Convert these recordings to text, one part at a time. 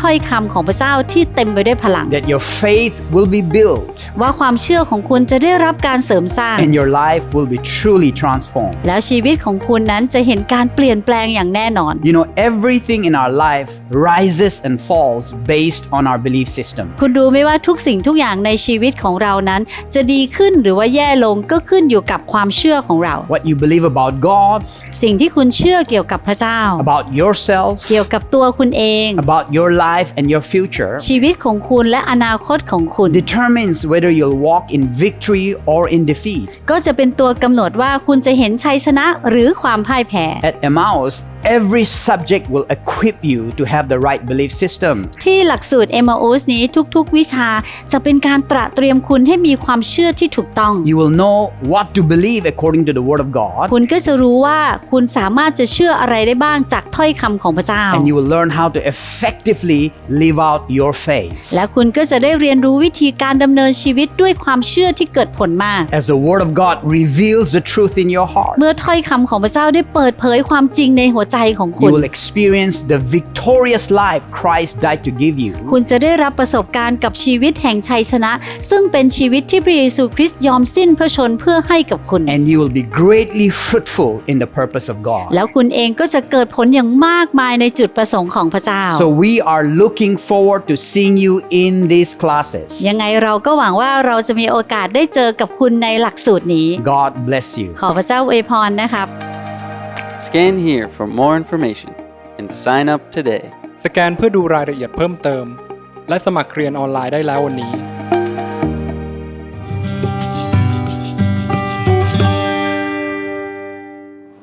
ถ้อยคำของพระเจ้าที่เต็มไปด้วยพลัง that your faith will be built ว่าความเชื่อของคุณจะได้รับการเสริมสร้าง and your life will be truly transformed. แล้วชีวิตของคุณนั้นจะเห็นการเปลี่ยนแปลงอย่างแน่นอน You know, everything in our life rises and falls based on our belief system. คุณรู้ไหมว่าทุกสิ่งทุกอย่างในชีวิตของเรานั้น จะดีขึ้นหรือว่าแย่ลงก็ขึ้นอยู่กับความเชื่อของเรา What you believe about God, สิ่งที่คุณเชื่อเกี่ยวกับพระเจ้า about yourself, เกี่ยวกับตัวคุณเอง about your life and your future, ชีวิตของคุณและอนาคตของคุณ determines whether you'll walk in victory or in defeat. ก็จะเป็นตัวกำหนดว่าคุณจะเห็นชัยชนะหรือความพ่ายแพ้ At Emmaus, every subject will equip you to have the right belief system. ที่หลักสูตร m อ u s นี้ทุกๆ วิชาจะเป็นการตระเตรียมคุณให้มีความเชื่อที่ถูกต้อง You will know what to believe according to the Word of God, คุณก็จะรู้ว่าคุณสามารถจะเชื่ออะไรได้บ้างจากถ้อยคำของพระเจ้า and you will learn how to effectively live out your faith. และคุณก็จะได้เรียนรู้วิธีการดำเนินชีวิตด้วยความเชื่อที่เกิดผลมาก As the Word of God reveals the truth in your heart, เมื่อถ้อยคำของพระเจ้าได้เปิดเผยความจริงในหัวใจของคุ you ณ will experience the victorious life Christ died to give you. คุณจะได้รับประสบการณ์กับชีวิตแห่งชัยชนะ ซึ่งเป็นชีวิตที่พระเยซูคริสต์ยอมสิ้นพระชนเพื่อให้กับคุณ And you will be greatly fruitful in the purpose of God. แล้วคุณเองก็จะเกิดผลอย่างมากมายในจุดประสงค์ของพระเจ้า So we are looking forward to seeing you in these classes. ยังไงเราก็หวังว่าเราจะมีโอกาสได้เจอกับคุณในหลักสูตรนี้ God bless you. ขอพระเจ้าอวยพรนะครับ Scan here for more information and sign up today. สแกนเพื่อดูรายละเอียดเพิ่มเติม และสมัครเรียนออนไลน์ได้แล้ววันนี้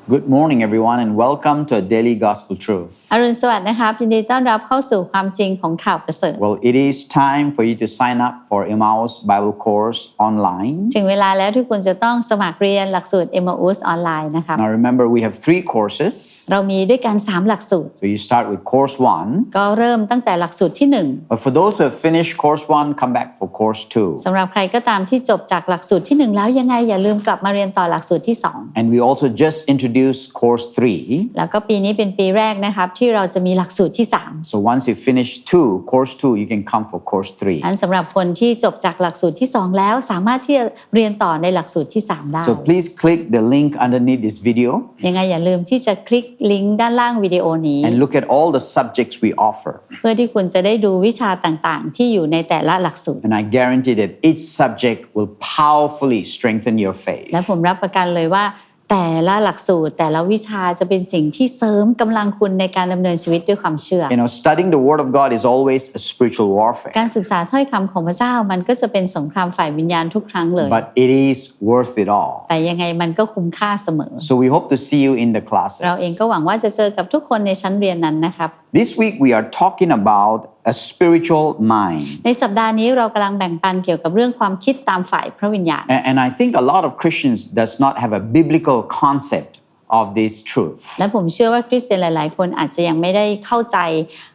Good morning, everyone, and welcome to a daily gospel truth. อรุณสวัสดิ์นะครับยินดีต้อนรับเข้าสู่ความจริงของข่าวประเสริฐ Well, it is time for you to sign up for Emmaus Bible course online. ถึงเวลาแล้วที่คุณจะต้องสมัครเรียนหลักสูตร m อ u s ออนไลน์นะครับ Now, remember, we have three courses. เรามีด้วยกัน 3 หลักสูตร So you start with course one. ก็เริ่มตั้งแต่หลักสูตรที่ But for those who have finished course one, come back for course two. 1สำหรับใครก็ตามที่จบจากหลักสูตรที่ 1 แล้วยังไงอย่าลืมกลับมาเรียนต่อหลักสูตรที่ And we also just introduced course three. 2แล้วก็ปีนี้เป็นปีแรกนะครับที่เราจะมีหลักสูตรที่ 3 So once you finish two, course two, you can come for course three. อันสำหรับคนที่จบจากหลักสูตรที่ 2 แล้วสามารถที่จะเรียนต่อในหลักสูตรที่ 3 ได้ So please click the link underneath this video ยังไงอย่าลืมที่จะคลิกลิงก์ด้านล่างวิดีโอนี้ and look at all the subjects we offer. เพื่อที่คุณจะได้ดูวิชาต่างๆ ที่อยู่ในแต่ละหลักสูตร And I guarantee that each subject will powerfully strengthen your faith. และผมรับประกันเลยว่า แต่ละหลักสูตรแต่ละวิชาจะเป็นสิ่งที่เสริมกำลังคุณในการดำเนินชีวิตด้วยความเชื่อ You know, studying the Word of God is always a spiritual warfare, การศึกษาถ้อยคำของพระเจ้ามันก็จะเป็นสงครามฝ่ายวิญญาณทุกครั้งเลย but it is worth it all. แต่ยังไงมันก็คุ้มค่าเสมอ So we hope to see you in the เราเอง classes. ก็หวังว่าจะเจอกับทุกคนในชั้นเรียนนั้นนะครับ This week we are talking about a spiritual mind. ในสัปดาห์นี้เรากำลังแบ่งปันเกี่ยวกับเรื่องความคิดตามฝ่ายพระวิญญาณ A- And I think a lot of Christians does not have a biblical concept of this truth. และผมเชื่อว่าคริสเตียนหลาย ๆ คนอาจจะยังไม่ได้เข้าใจ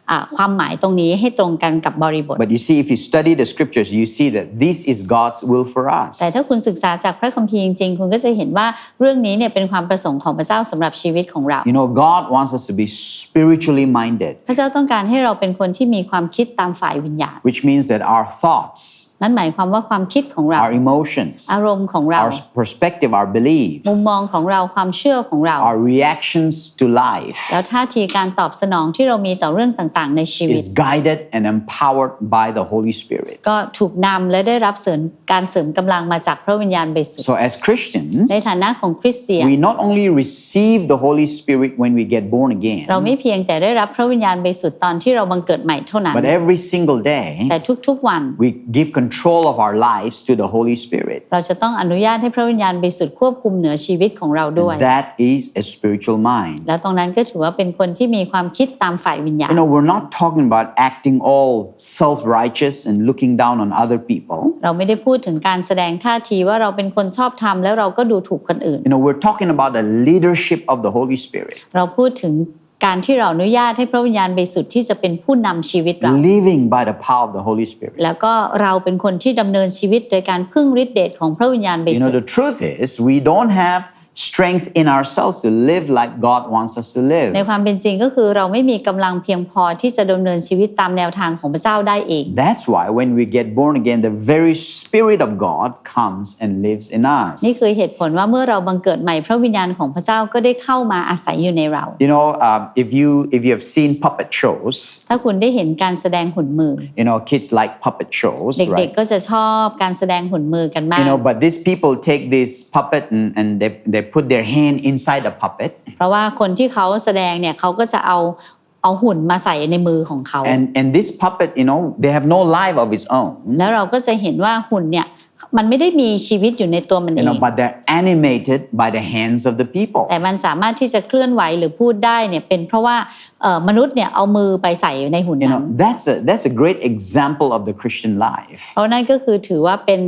อ่า ความหมายตรงนี้ให้ตรงกันกับบริบท But you see, if you study the scriptures, you see that this is God's will for us. แต่ถ้าคุณศึกษาจากพระคัมภีร์จริงๆคุณก็จะเห็นว่าเรื่องนี้เนี่ยเป็นความประสงค์ของพระเจ้าสำหรับชีวิตของเรา You know, God wants us to be spiritually minded, พระเจ้าต้องการให้เราเป็นคนที่มีความคิดตามฝ่ายวิญญาณ which means that our thoughts, นั่นหมายความว่าความคิดของเรา our emotions, อารมณ์ของเรา our perspective, our beliefs, มุมมองของเราความเชื่อของเรา our reactions to life แล้วท่าทีการตอบสนองที่เรามีต่อเรื่องต่างๆในชีวิต is guided and empowered by the Holy Spirit. ก็ถูกนำและได้รับเสริมการเสริมกำลังมาจากพระวิญญาณบริสุทธิ์ So, as Christians, ในฐานะของคริสเตียน we not only receive the Holy Spirit when we get born เรา again, ไม่เพียงแต่ได้รับพระวิญญาณบริสุทธิ์ตอนที่เราบังเกิดใหม่เท่านั้น but every single day, แต่ทุกๆวัน we give control of our lives to the Holy Spirit. เราจะต้องอนุญาตให้พระวิญญาณบริสุทธิ์ควบคุมเหนือชีวิตของเราด้วย That is a spiritual mind. แล้วตรงนั้นก็ถือว่าเป็นคนที่มีความคิดตามฝ่ายวิญญาณ You know, we're not talking about acting all self righteous and looking down on other people. เราไม่ได้พูดถึงการแสดงท่าทีว่าเราเป็นคนชอบธรรมแล้วเราก็ดูถูกคนอื่น You know, we're talking about the leadership of the Holy Spirit, เราพูดถึงการที่เราอนุญาตให้พระวิญญาณบริสุทธิ์ที่จะเป็นผู้นำชีวิตเรา living by the power of the Holy Spirit. แล้วก็เราเป็นคนที่ดำเนินชีวิตโดยการพึ่งฤทธิเดชของพระวิญญาณบริ You สุ know, ท the ธิ์ truth is, we don't have strength in ourselves to live like God wants us to ใน live. ความเป็นจริงก็คือเราไม่มีกำลังเพียงพอที่จะดำเนินชีวิตตามแนวทางของพระเจ้าได้เอง That's why when we get born again, the very Spirit of God comes and lives in us. นี่คือเหตุผลว่าเมื่อเราบังเกิดใหม่พระวิญญาณของพระเจ้าก็ได้เข้ามาอาศัยอยู่ในเรา You know, um, if you if you have seen puppet shows, ถ้าคุณได้เห็นการแสดงหุ่นมือ you know, kids like puppet shows, เด็ก right? ๆก็จะชอบการแสดงหุ่นมือกันมา You ก know, but these people take this puppet and, and they, they put their hand inside the puppet, เพราะว่าคนที่เขาแสดงเนี่ยเขาก็จะเอาเอาหุ่นมาใส่ในมือของเขา and and this puppet, you know, they have no life of its own. แล้วเราก็จะเห็นว่าหุ่นเนี่ย มันไม่ได้มีชีวิตอยู่ในตัวมันเอ You ง know, but they're animated by the hands of the people. แต่มันสามารถที่จะเคลื่อนไหวหรือพูดได้เนี่ยเป็นเพราะว่าเอ่อมนุษย์เนี่ยเอามือไปใส่ในหุ่น You นั้น know, that's a that's a great example of the Christian life. เพราะนั่นก็คือถือว่าเป็น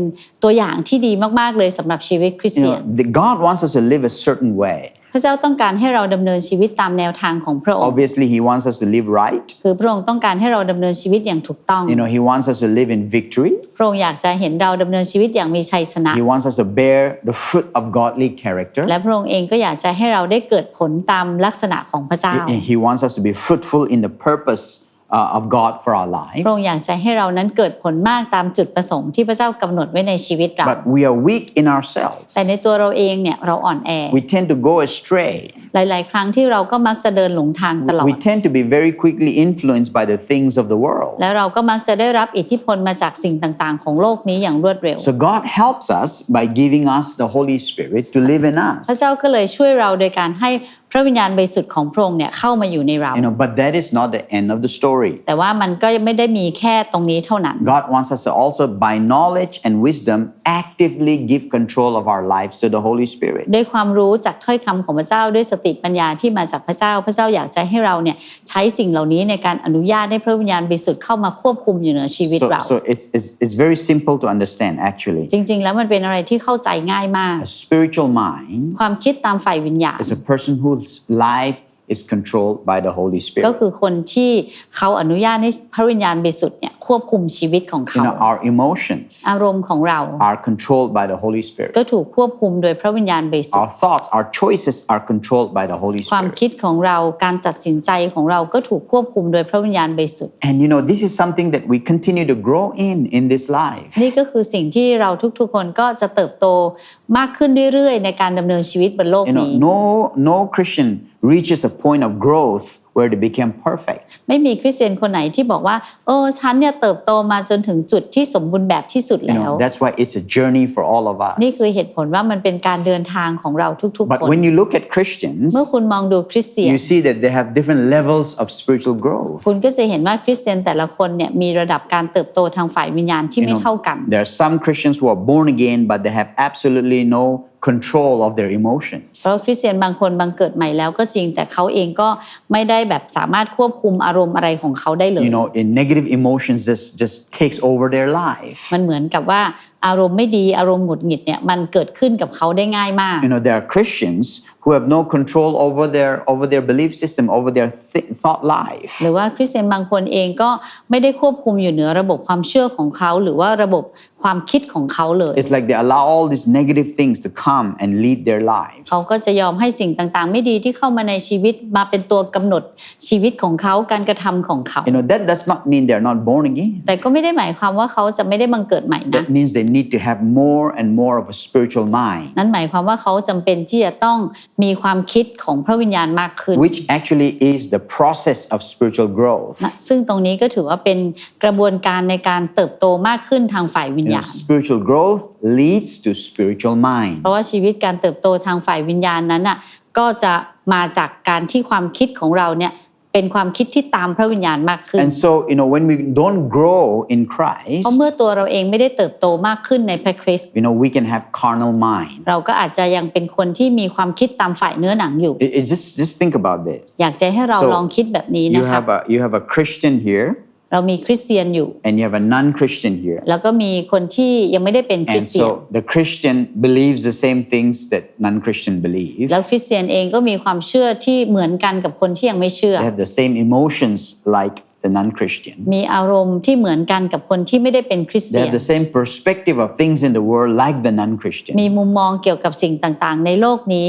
ตัวอย่างที่ดีมากๆเลยสำหรับชีวิตคริส You เตียน know, the, God wants us to live a certain way. พระเจ้าต้องการให้เราดำเนินชีวิตตามแนวทางของพระองค์ Obviously, He wants us to live right. คือพระองค์ต้องการให้เราดำเนินชีวิตอย่างถูกต้อง You know, He wants us to live in victory. พระองค์อยากจะเห็นเราดำเนินชีวิตอย่างมีชัยชนะ He wants us to bear the fruit of godly character. และพระองค์เองก็อยากจะให้เราได้เกิดผลตามลักษณะของพระเจ้า He he wants us to be fruitful in the purpose uh, of God for our พระองค์ lives. อยากจะให้เรานั้นเกิดผลมากตามจุดประสงค์ที่พระเจ้ากำหนดไว้ในชีวิตเรา But we are weak in ourselves. แต่ในตัวเราเองเนี่ยเราอ่อนแอ We tend to go astray. หลาย ๆ ครั้งที่เราก็มักจะเดินหลงทางตลอด We tend to be very quickly influenced by the things of the world. แล้วเราก็มักจะได้รับอิทธิพลมาจากสิ่งต่าง ๆ ของโลกนี้อย่างรวดเร็ว So God helps us by giving us the Holy Spirit to live in พระ us. เจ้าก็เลยช่วยเราโดยการให้พ ระวิญญาณบริสุทธิ์ของพระองค์เนี่ยเข้ามาอยู่ในเรา You know, but that is not the end of the story. แต่ว่ามันก็ไม่ได้มีแค่ตรงนี้เท่านั้น God wants us to also, by knowledge and wisdom, actively give control of our lives to the Holy Spirit. ด้วยความรู้จากถ้อยคำของพระเจ้าด้วยสติปัญญาที่มาจากพระเจ้า พระเจ้าอยากจะให้เราเนี่ยใช้สิ่งเหล่านี้ในการอนุญาตให้พระวิญญาณบริสุทธิ์เข้ามาควบคุมอยู่เหนือชีวิต So, เรา so it's, it's, it's very simple to understand, actually. จริง ๆ แล้วมันเป็นอะไรที่เข้าใจง่ายมาก A spiritual mind ความคิดตามฝ่ายวิญญาณ is a person whose life is controlled by the Holy ก็ Spirit. คือคนที่เขาอนุญาตให้พระวิญญาณบริสุทธิ์เนี่ยควบคุมชีวิตของ You เขา know, our emotions อารมณ์ของเรา are controlled by the Holy Spirit. ก็ถูกควบคุมโดยพระวิญญาณบริสุท Our ธิ์ thoughts, our choices are controlled by the Holy ความ Spirit. คิดของเราการตัดสินใจของเราก็ถูกควบคุมโดยพระวิญญาณบริสุทธิ์ And you know, this is something that we continue to grow in in this life. นี่ก็คือสิ่งที่เราทุกๆคนก็จะเติบโตมากขึ้นเรื่อยๆในการดำเนินชีวิตบนโลก You know, นี้ no no Christian reaches a point of growth where they become perfect. ไม่มีคริสเตียนคนไหนที่บอกว่าเออฉันเนี่ยเติบโตมาจนถึงจุดที่สมบูรณ์แบบที่สุด You แล้ว know, that's why it's a journey for all of us. นี่คือเหตุผลว่ามันเป็นการเดินทางของเราทุกๆ But คน when you look at Christians, เมื่อคุณมองดูคริสเตียน you see that they have different levels of spiritual growth. คุณก็จะเห็นว่าคริสเตียนแต่ละคนเนี่ยมีระดับการเติบโตทางฝ่ายวิญญาณที่ You ไม่เท่า know, กัน there are some Christians who are born again, but they have absolutely no control of their emotions. เพราะคริสเตียนบางคนบางเกิดใหม่แล้วก็จริง แต่เขาเองก็ไม่ได้แบบสามารถควบคุมอารมณ์อะไรของเขาได้เลย You know, in negative emotions just just takes over their life. มันเหมือนกับว่า อารมณ์ไม่ดีอารมณ์หงุดหงิดเนี่ยมันเกิดขึ้นกับเขาได้ง่ายมาก You know, there are Christians who have no control over their over their belief system, over their th- thought life. หรือว่าคริสเตียนบางคนเองก็ไม่ได้ควบคุมอยู่เหนือระบบความเชื่อของเขาหรือว่าระบบความคิดของเขาเลย It's like they allow all these negative things to come and lead their lives. เขาก็จะยอมให้สิ่งต่างๆ ไม่ดีที่เข้ามาในชีวิตมาเป็นตัวกำหนดชีวิตของเขาการกระทำของเขา You know, that does not mean they're not born again. แต่ก็ไม่ได้หมายความว่าเขาจะไม่ได้บังเกิดใหม่นะ That means they need to have more and more of a spiritual mind, นั่นหมายความว่าเขาจำเป็นที่จะต้องมีความคิดของพระวิญญาณมากขึ้น which actually is the process of spiritual growth. นะซึ่งตรงนี้ก็ถือว่าเป็นกระบวนการในการเติบโตมากขึ้นทางฝ่ายวิญ You know, ญาณ spiritual growth leads to spiritual เพ mind. ราะว่าชีวิตการเติบโตทางฝ่ายวิญญาณนั้นน่ะก็จะมาจากการที่ความคิดของเราเนี่ย เป็นความคิดที่ตามพระวิญญาณมากขึ้น And so, you know, when we don't grow in Christ, เพราะเมื่อตัวเราเองไม่ได้เติบโตมากขึ้นในพระคริสต์ you know, we can have carnal mind. เราก็อาจจะยังเป็นคนที่มีความคิดตามฝ่ายเนื้อหนังอยู่ It, it just just think about this. อยากจะให้เรา So, ลองคิดแบบนี้ You นะครับ have a you have a Christian here, เรามีคริสเตียนอยู่ and you have a non-Christian here. แล้วก็มีคนที่ยังไม่ได้เป็นคริ And สเตียน so the Christian believes the same things that non-Christian believe. แล้วคริสเตียนเองก็มีความเชื่อที่เหมือนกันกับคนที่ยังไม่เชื่อ They have the same emotions like the non-Christian. มีอารมณ์ที่เหมือนกันกับคนที่ไม่ได้เป็นคริส They เตียน have the same perspective of things in the world like the non-Christian. มีมุมมองเกี่ยวกับสิ่งต่างๆ ในโลกนี้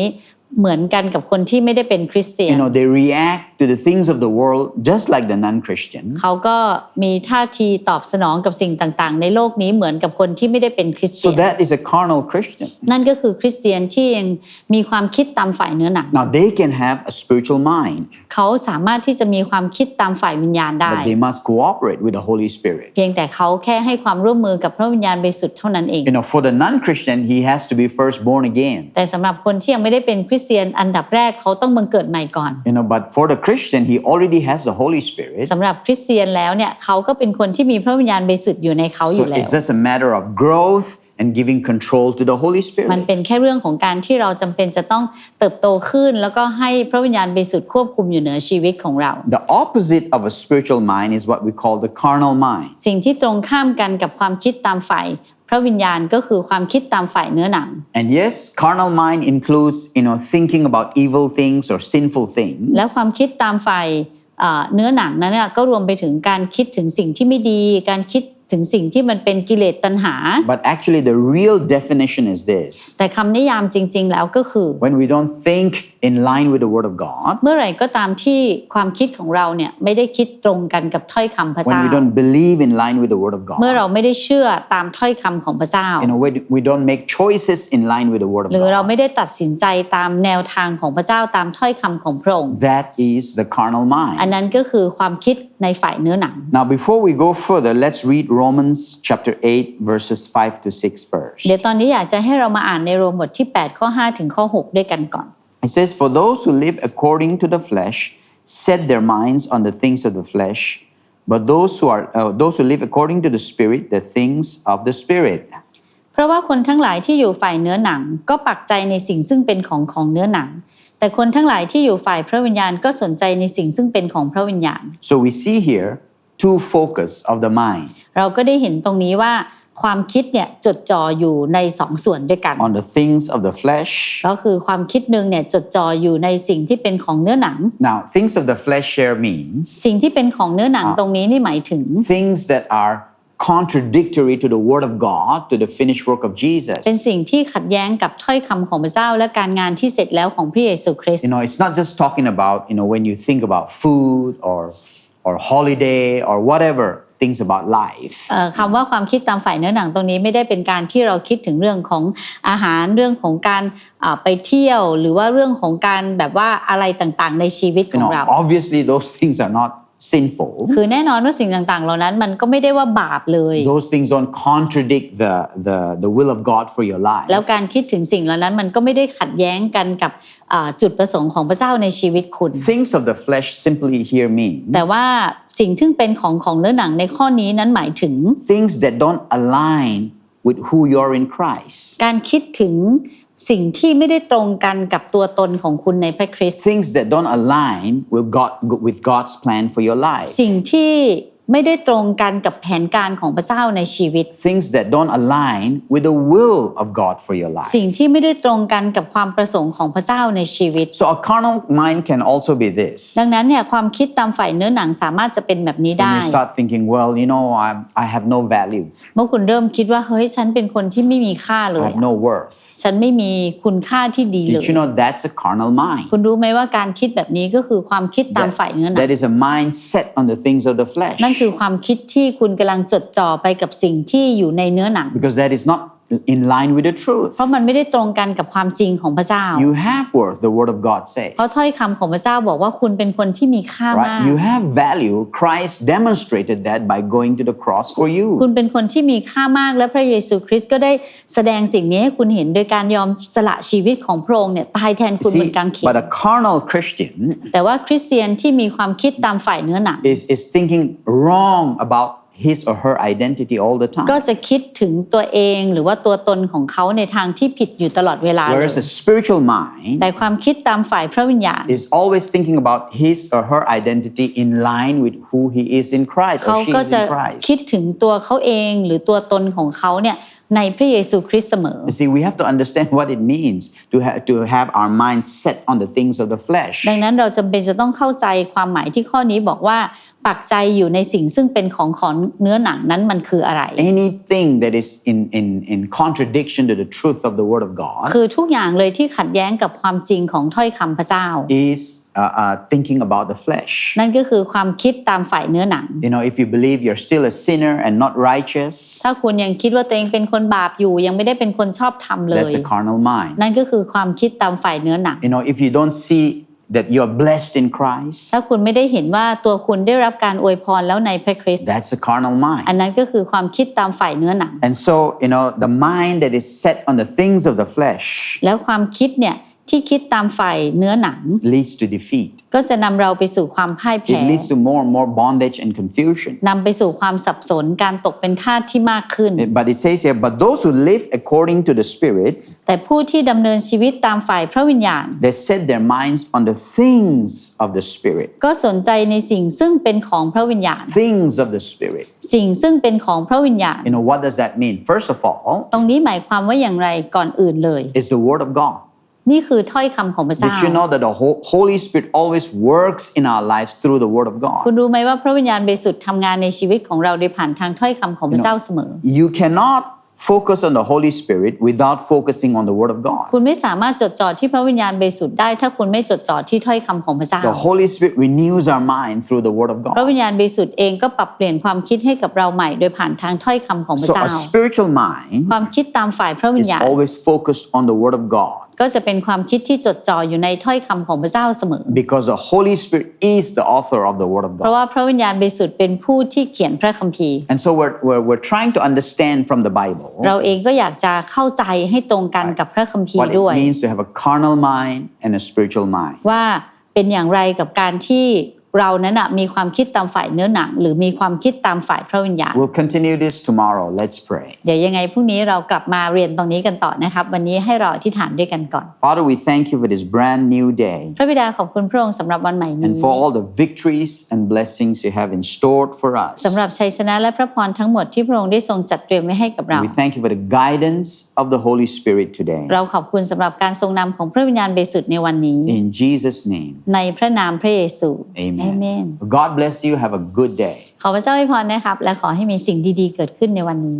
เหมือนกันกับคนที่ไม่ได้เป็นคริสเตียน You know, they react to the things of the world just like the non-Christian. เขาก็มีท่าทีตอบสนองกับสิ่งต่างๆ ในโลกนี้เหมือนกับคนที่ไม่ได้เป็นคริสเตี So ยน that is a carnal Christian. นั่นก็คือคริสเตียนที่ยังมีความคิดตามฝ่ายเนื้อหนัง Now they can have a spiritual mind, เขาสามารถที่จะมีความคิดตามฝ่ายวิญญาณได้ but they must cooperate with the Holy Spirit. เพียงแต่เขาแค่ให้ความร่วมมือกับพระวิญญาณบริสุทธิ์เท่านั้นเอง You know, for the non-Christian, he has to be first born again. แต่สำหรับคนที่ยังไม่ได้เป็นคริสเตียนอันดับแรกเขาต้องบังเกิดใหม่ก่อน You know, but for the Christian, he already has the Holy Spirit. สำหรับคริสเตียนแล้วเนี่ยเขาก็เป็นคนที่มีพระวิญญาณบริสุทธิ์อยู่ในเขาอ So ยู่แล้ว it's just a matter of growth and giving control to the Holy มัน Spirit. เป็นแค่เรื่องของการที่เราจำเป็นจะต้องเติบโตขึ้น แล้วก็ให้พระวิญญาณบริสุทธิ์ควบคุมอยู่เหนือชีวิตของเรา The opposite of a spiritual mind is what we call the carnal mind. สิ่งที่ตรงข้ามกันกับความคิดตามฝ่ายพ ระวิญญาณก็คือความคิดตามฝ่ายเนื้อหนัง And yes, carnal mind includes, you know, thinking about evil things or sinful things. และความคิดตามฝ่ายเอ่อเนื้อหนังนั้นเนี่ยก็รวมไปถึงการคิดถึงสิ่งที่ไม่ดี การคิดถึงสิ่งที่มันเป็นกิเลสตัณหา But actually, the real definition is this แต่คำนิยามจริง ๆ แล้วก็คือ when we don't think in line with the Word of God, เมื่อไหร่ก็ตามที่ความคิดของเราเนี่ยไม่ได้คิดตรงกันกับถ้อยคำพระ when เจ้า we don't believe in line with the Word of เมื่อ God, เราไม่ได้เชื่อตามถ้อยคำของพระเจ้า you know, we, we don't make choices in line with the Word of หรือเรา God. ไม่ได้ตัดสินใจตามแนวทางของพระเจ้าตามถ้อยคำของพระองค์ That is the carnal อัน mind. นั้นก็คือความคิดในฝ่ายเนื้อหนัง Now, before we go further, let's read Romans chapter 8, verses 5 to 6 first. เดี๋ยวตอนนี้อยากจะให้เรามาอ่านในโรมบทที่ 8 ข้อ 5 ถึงข้อ 6 ด้วยกันก่อน It says, For those who live according to the flesh set their minds on the things of the flesh, but those who are uh, those who live according to the Spirit, the things of the Spirit. เพราะว่าคนทั้งหลายที่อยู่ฝ่ายเนื้อหนังก็ปักใจในสิ่งซึ่งเป็นของของเนื้อหนัง แต่คนทั้งหลายที่อยู่ฝ่ายพระวิญญาณก็สนใจในสิ่งซึ่งเป็นของพระวิญญาณ So we see here two focus of the mind เราก็ได้เห็นตรงนี้ว่า ความคิดเนี่ยจดจ่ออยู่ในสองส่วนด้วยกัน on the things of the flesh. ก็คือความคิดหนึ่งเนี่ยจดจ่ออยู่ในสิ่งที่เป็นของเนื้อหนัง Now, things of the flesh here means สิ่งที่เป็นของเนื้อหนังตรงนี้นี่หมายถึง things that are contradictory to the Word of God, to the finished work of Jesus. เป็นสิ่งที่ขัดแย้งกับถ้อยคำของพระเจ้าและการงานที่เสร็จแล้วของพระเยซูคริสต์ You know, it's not just talking about, you know, when you think about food or or holiday or whatever things about life. เอ่อคำว่าความคิดตามฝ่ายเนื้อหนังตรงนี้ไม่ได้เป็นการที่เราคิดถึงเรื่องของอาหารเรื่องของการอ่าไปเที่ยวหรือว่าเรื่องของการแบบว่าอะไรต่างๆ ในชีวิตข You อง know, เรา obviously those things are not sinful. คือแน่นอนว่าสิ่งต่างๆ เหล่านั้นมันก็ไม่ได้ว่าบาปเลย Those things don't contradict the, the, the will of God for your life. แล้วการคิดถึงสิ่งเหล่านั้นมันก็ไม่ได้ขัดแย้งกันกับอ่าจุดประสงค์ของพระเจ้าในชีวิตคุณ Things of the flesh simply here means แต่ว่า สิ่งที่เป็นของของเนื้อหนังในข้อนี้นั้นหมายถึง things that don't align with who you are in Christ. การคิดถึงสิ่งที่ไม่ได้ตรงกันกับตัวตนของคุณในพระคริสต์ Things that don't align with, God, with God's plan for your life. สิ่งที่ ไม่ได้ตรงกันกับแผนการของพระเจ้าในชีวิต Things that don't align with the will of God for your life. สิ่งที่ไม่ได้ตรงกันกับความประสงค์ของพระเจ้าในชีวิต So a carnal mind can also be this. ดังนั้นเนี่ยความคิดตามฝ่ายเนื้อหนังสามารถจะเป็นแบบนี้ When ได้ you start thinking, well, you know, I, I have no value, เมื่อคุณเริ่มคิดว่าเฮ้ยฉันเป็นคนที่ไม่มีค่าเล I ย have no worth. ฉันไม่มีคุณค่าที่ดีเล Did ย you know that's a carnal mind? คุณรู้ไหมว่าการคิดแบบนี้ก็คือความคิดตามฝ่ายเนื้อหนัง that is a mind set on the things of the flesh. นั่นคือความคิดที่คุณกำลังจดจ่อไปกับสิ่งที่อยู่ในเนื้อหนัง Because that is not in line with the truth. เพราะมันไม่ได้ตรงกันกับความจริงของพระเจ้า You have worth, the Word of God says. เพราะถ้อยคำของพระเจ้าบอกว่าคุณเป็นคนที่มีค่ามาก Right? You have value. Christ demonstrated that by going to the cross for คุณ you. เป็นคนที่มีค่ามากและพระเยซูคริสต์ก็ได้แสดงสิ่งนี้ให้คุณเห็นโดยการยอมสละชีวิตของพระองค์เนี่ยตายแทนคุณบ See, นกางเขน but a carnal Christian แต่ว่าคริสเตียนที่มีความคิดตามฝ่ายเนื้อหนัง is, is thinking wrong about his or her identity all the ก็ time. จะคิดถึงตัวเองหรือว่าตัวตนของเขาในทางที่ผิดอยู่ตลอดเวลาเลย Whereas a spiritual mind แต่ความคิดตามฝ่ายพระวิญญาณ is always thinking about his or her identity in line with who he is in Christ เขา or she ก็ is จะ in Christ. คิดถึงตัวเขาเองหรือตัวตนของเขาเนี่ย ในพระเยซูคริสต์เสมอ You see, we have to understand what it means to, ha- to have our mind set on the things of the flesh. ดังนั้นเราจำเป็นจะต้องเข้าใจความหมายที่ข้อนี้บอกว่าปักใจอยู่ในสิ่งซึ่งเป็นของของเนื้อหนังนั้นมันคืออะไร Anything that is in, in, in contradiction to the truth of the Word of God คือทุกอย่างเลยที่ขัดแย้งกับความจริงของถ้อยคำพระเจ้า is uh, uh, thinking about the flesh. นั่นก็คือความคิดตามฝ่ายเนื้อหนัง You know, if you believe you're still a sinner and not righteous, ถ้าคุณยังคิดว่าตัวเองเป็นคนบาปอยู่ยังไม่ได้เป็นคนชอบธรรมเลย that's a carnal mind. นั่นก็คือความคิดตามฝ่ายเนื้อหนัง You know, if you don't see that you're blessed in Christ, ถ้าคุณไม่ได้เห็นว่าตัวคุณได้รับการอวยพรแล้วในพระคริสต์ that's a carnal อัน mind. นั้นก็คือความคิดตามฝ่ายเนื้อหนัง And so, you know, the mind that is set on the things of the flesh แล้วความคิดเนี่ย ที่คิดตามฝ่ายเนื้อหนัง leads to defeat. ก็จะนำเราไปสู่ความพ่ายแพ้ It leads to more and more bondage and confusion. นำไปสู่ความสับสนการตกเป็นทาสที่มากขึ้น But it says here, but those who live according to the Spirit, แต่ผู้ที่ดำเนินชีวิตตามฝ่ายพระวิญญาณ they set their minds on the things of the Spirit. ก็สนใจในสิ่งซึ่งเป็นของพระวิญญาณ Things of the Spirit. สิ่งซึ่งเป็นของพระวิญญาณ You know, what does that mean? First of all, ตรงนี้หมายความว่าอย่างไรก่อนอื่นเลย it's the Word of God. นี่คือถ้อยคำของพระเจ้า Did you know that the Ho- Holy Spirit always works in our lives through the Word of คุณ God? รู้ไหมว่าพระวิญญาณบริสุทธิ์ทำงานในชีวิตของเราโดยผ่านทางถ้อยคำของพระเจ้าเสมอ You cannot focus on the Holy Spirit without focusing on the Word of God. คุณไม่สามารถจดจ่อที่พระวิญญาณบริสุทธิ์ได้ถ้าคุณไม่จดจ่อที่ถ้อยคำของพระเจ้า The Holy Spirit renews our mind through the Word of พระ God. วิญญาณบริสุทธิ์เองก็ปรับเปลี่ยนความคิดให้กับเราใหม่โดยผ่านทางถ้อยคำของพระ So เจ้า a spiritual mind ความคิดตามฝ่ายพระวิญ is ญาณ always focused on the Word of God ก็จะเป็นความคิดที่จดจ่ออยู่ในถ้อยคำของพระเจ้าเสมอ because the Holy Spirit is the author of the Word of เพราะ God. ว่าพระวิญญาณบริสุทธิ์เป็นผู้ที่เขียนพระคัมภีร์ And so we're, we're, we're trying to understand from the Bible เราเองก็อยากจะเข้าใจให้ตรงกันกับพระคัมภี what ร์ it ด้วย means to have a carnal mind and a spiritual mind. ว่าเป็นอย่างไรกับการที่ เรานั้นนะมีความคิดตามฝ่ายเนื้อหนัง หรือมีความคิดตามฝ่ายพระวิญญาณ We'll continue this tomorrow. Let's pray. เดี๋ยวยังไงพรุ่งนี้เรากลับมาเรียนตรงนี้กันต่อนะครับ วันนี้ให้เราอธิษฐานด้วยกันก่อน Father, we thank you for this brand new day พระบิดาขอบคุณพระองค์สำหรับวันใหม่นี้ and for all the victories and blessings you have in store for us. สำหรับชัยชนะและพระพรทั้งหมดที่พระองค์ได้ทรงจัดเตรียมไว้ให้กับเรา We thank you for the guidance of the Holy Spirit today. เราขอบคุณสำหรับการทรงนำของพระวิญญาณบริสุทธิ์ในวันนี้ In Jesus' name, ในพระนามพระเยซู amen. God bless you. Have a good day. ขอพระเจ้าอวยพรนะครับ และขอให้มีสิ่งดีๆ เกิดขึ้นในวันนี้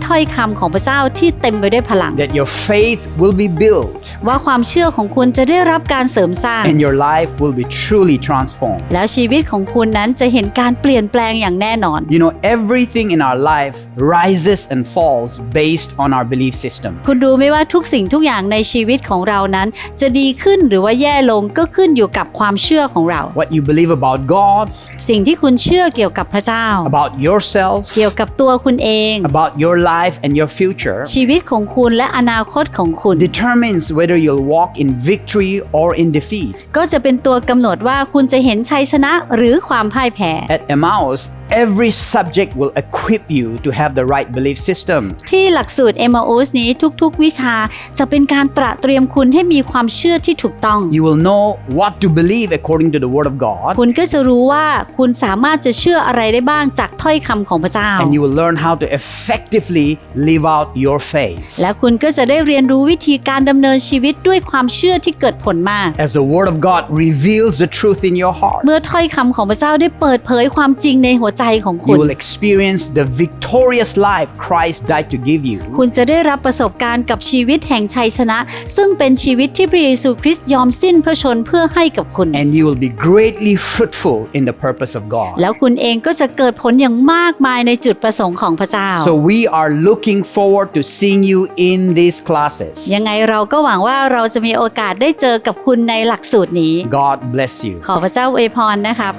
ถ้อยคำของพระเจ้าที่เต็มไปด้วยพลัง that your faith will be built ว่าความเชื่อของคุณจะได้รับการเสริมสร้าง and your life will be truly transformed. แล้วชีวิตของคุณนั้นจะเห็นการเปลี่ยนแปลงอย่างแน่นอน You know, everything in our life rises and falls based on our belief system. คุณรู้ไหมว่าทุกสิ่งทุกอย่างในชีวิตของเรานั้น จะดีขึ้นหรือว่าแย่ลงก็ขึ้นอยู่กับความเชื่อของเรา What you believe about God, สิ่งที่คุณเชื่อเกี่ยวกับพระเจ้า about yourself, เกี่ยวกับตัวคุณเอง about your life and your future ชีวิตของคุณและอนาคตของคุณ determines whether you'll walk in victory or in defeat. ก็จะเป็นตัวกำหนดว่าคุณจะเห็นชัยชนะหรือความพ่ายแพ้ At Emmaus, every subject will equip you to have the right belief system. ที่หลักสูตร m อ u s นี้ทุกๆ วิชาจะเป็นการตระเตรียมคุณให้มีความเชื่อที่ถูกต้อง You will know what to believe according to the Word of God, คุณก็จะรู้ว่าคุณสามารถจะเชื่ออะไรได้บ้างจากถ้อยคำของพระเจ้า and you will learn how to effectively truly live out your faith. และคุณก็จะได้เรียนรู้วิธีการดำเนินชีวิตด้วยความเชื่อที่เกิดผลมาก As the Word of God reveals the truth in your heart, เมื่อถ้อยคำของพระเจ้าได้เปิดเผยความจริงในหัวใจของคุ you ณ will experience the victorious life Christ died to give you. คุณจะได้รับประสบการณ์กับชีวิตแห่งชัยชนะ ซึ่งเป็นชีวิตที่พระเยซูคริสต์ยอมสิ้นพระชนเพื่อให้กับคุณ And you will be greatly fruitful in the purpose of God. แล้วคุณเองก็จะเกิดผลอย่างมากมายในจุดประสงค์ของพระเจ้า So we are looking forward to seeing you in these classes. ยังไงเราก็หวังว่าเราจะมีโอกาสได้เจอกับคุณในหลักสูตรนี้ God bless you. ขอพระเจ้าอวยพรนะครับ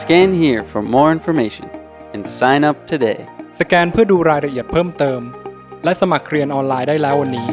Scan here for more information and sign up today. สแกนเพื่อดูรายละเอียดเพิ่มเติม และสมัครเรียนออนไลน์ได้แล้ววันนี้